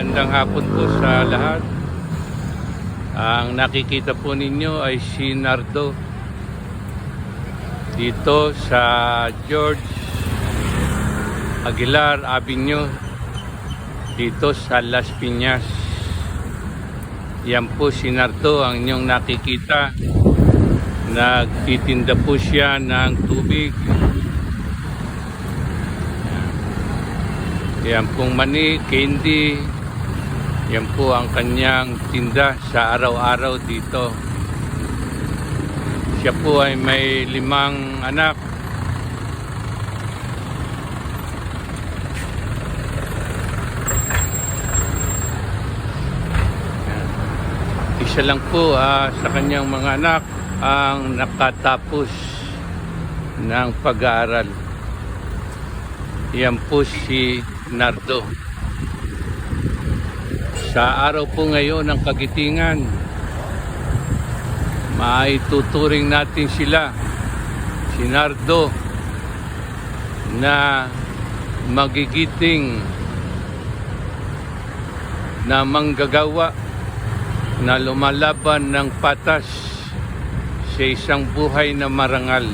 magandang hapon po sa lahat. Ang nakikita po ninyo ay si Nardo dito sa George Aguilar Avenue dito sa Las Piñas. Yan po si Nardo ang inyong nakikita. Nagtitinda po siya ng tubig. Yan pong mani, candy. Yan po ang kanyang tinda sa araw-araw dito. Siya po ay may limang anak. Isa lang po ah, sa kanyang mga anak ang nakatapos ng pag-aaral. Yan po si Nardo. Sa araw po ngayon ng kagitingan, maituturing natin sila, si Nardo, na magigiting na manggagawa na lumalaban ng patas sa isang buhay na marangal.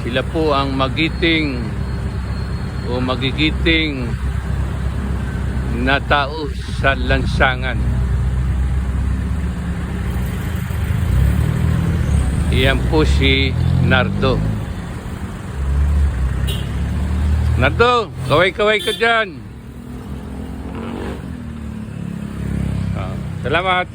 Sila po ang magiting o magigiting na tao sa lansangan. Iyan po si Nardo. Nardo, kaway-kaway ka dyan. Ah, salamat.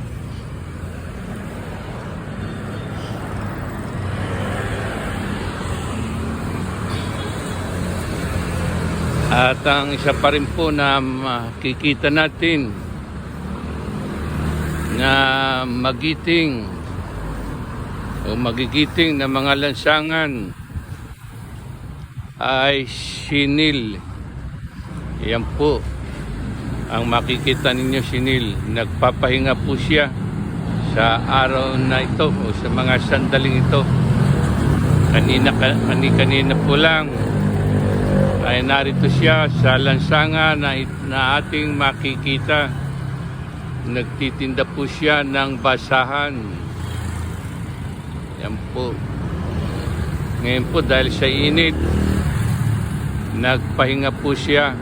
At ang isa pa rin po na makikita natin na magiting o magigiting na mga lansangan ay sinil. Yan po ang makikita ninyo sinil. Nagpapahinga po siya sa araw na ito o sa mga sandaling ito. Kanina, kanina, po lang ay narito siya sa lansangan na, na ating makikita. Nagtitinda po siya ng basahan. Yan po. Ngayon po dahil sa init, nagpahinga po siya.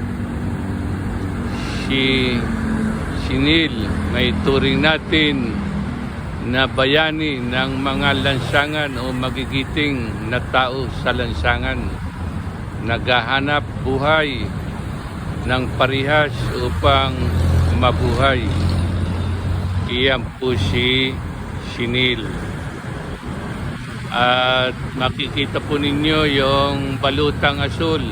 Si Sinil, may turing natin na bayani ng mga lansangan o magigiting na tao sa lansangan naghahanap buhay ng parihas upang mabuhay. Iyan po si Sinil. At makikita po ninyo yung balutang asul.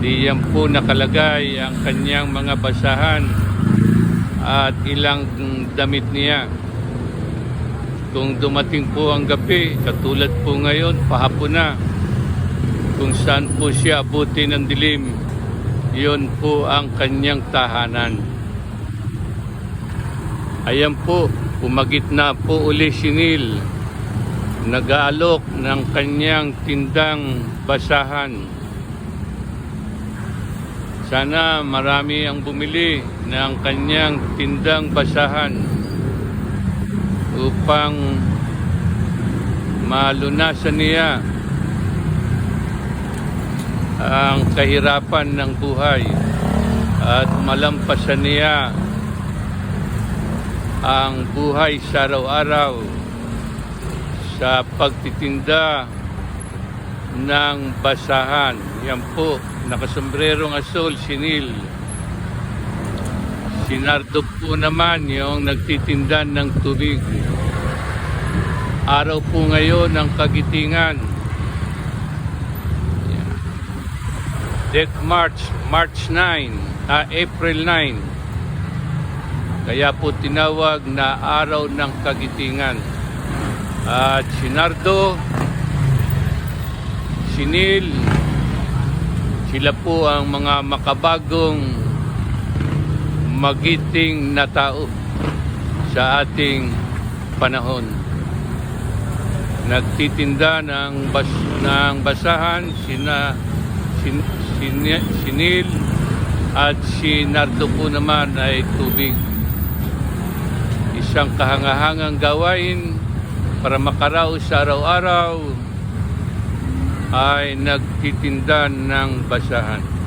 Diyan po nakalagay ang kanyang mga basahan at ilang damit niya. Kung dumating po ang gabi, katulad po ngayon, pahapon na, kung saan po siya abuti ng dilim, yun po ang kanyang tahanan. Ayan po, umagit na po uli si Neil. Nag-aalok ng kanyang tindang basahan. Sana marami ang bumili ng kanyang tindang basahan upang malunasan niya ang kahirapan ng buhay at malampasan niya ang buhay sa araw-araw sa pagtitinda ng basahan. Yan po, nakasombrerong asol, sinil. Sinardo po naman yung nagtitinda ng tubig. Araw po ngayon ng kagitingan. That March, March 9, ah, April 9. Kaya po tinawag na araw ng kagitingan. At Sinardo, Sinil, sila po ang mga makabagong magiting na tao sa ating panahon. Nagtitinda ng, bas, ng basahan sina sin, sinil At si Nardo po naman ay tubig. Isang kahangahangang gawain para makaraos sa araw-araw ay nagtitinda ng basahan.